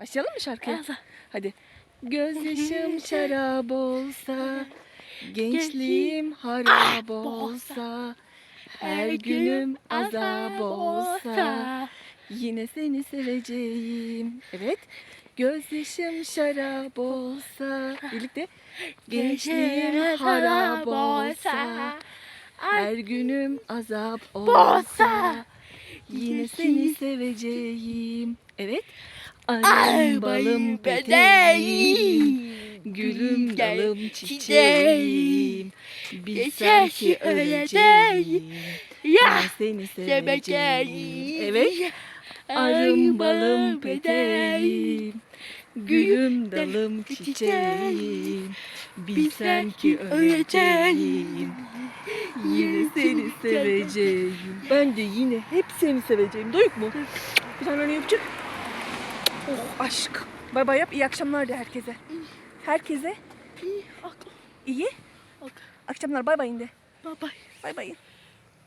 Başlayalım mı şarkıya? Hadi. Gözyaşım şarap olsa, gençliğim harap olsa, her günüm azap olsa, yine seni seveceğim. Evet. Gözyaşım şarap olsa, birlikte. Gençliğim harap olsa, her günüm azap olsa, yine seni seveceğim. Evet. Arım balım peteğim, gülüm dalım çiçeğim. Bilsen ki öleceğim, Ya seni seveceğim. seveceğim. Evet. Arım balım peteğim, gülüm dalım çiçeğim. Bilsen ki öleceğim, yine seni seveceğim. Ben de yine hep seni seveceğim. Doyuk mu? Bir tane öyle yapacak. Oh aşk. Bay bay yap. İyi akşamlar de herkese. Herkese iyi akşamlar. Bay bayın de. Bye bye. Bay bayın.